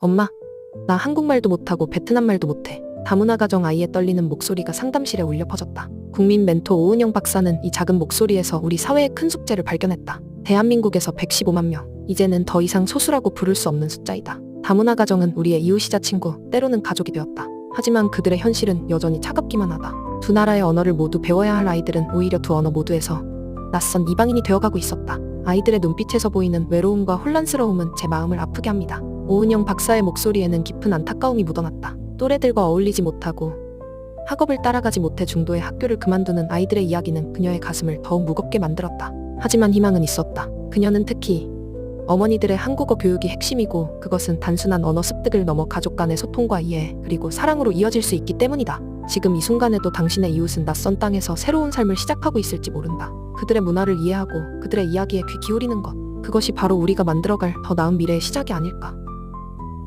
엄마, 나 한국말도 못하고 베트남말도 못해. 다문화 가정 아이의 떨리는 목소리가 상담실에 울려 퍼졌다. 국민 멘토 오은영 박사는 이 작은 목소리에서 우리 사회의 큰 숙제를 발견했다. 대한민국에서 115만 명. 이제는 더 이상 소수라고 부를 수 없는 숫자이다. 다문화 가정은 우리의 이웃이자 친구, 때로는 가족이 되었다. 하지만 그들의 현실은 여전히 차갑기만 하다. 두 나라의 언어를 모두 배워야 할 아이들은 오히려 두 언어 모두에서 낯선 이방인이 되어가고 있었다. 아이들의 눈빛에서 보이는 외로움과 혼란스러움은 제 마음을 아프게 합니다. 오은영 박사의 목소리에는 깊은 안타까움이 묻어났다. 또래들과 어울리지 못하고 학업을 따라가지 못해 중도의 학교를 그만두는 아이들의 이야기는 그녀의 가슴을 더욱 무겁게 만들었다. 하지만 희망은 있었다. 그녀는 특히 어머니들의 한국어 교육이 핵심이고 그것은 단순한 언어 습득을 넘어 가족 간의 소통과 이해 그리고 사랑으로 이어질 수 있기 때문이다. 지금 이 순간에도 당신의 이웃은 낯선 땅에서 새로운 삶을 시작하고 있을지 모른다. 그들의 문화를 이해하고 그들의 이야기에 귀 기울이는 것. 그것이 바로 우리가 만들어갈 더 나은 미래의 시작이 아닐까.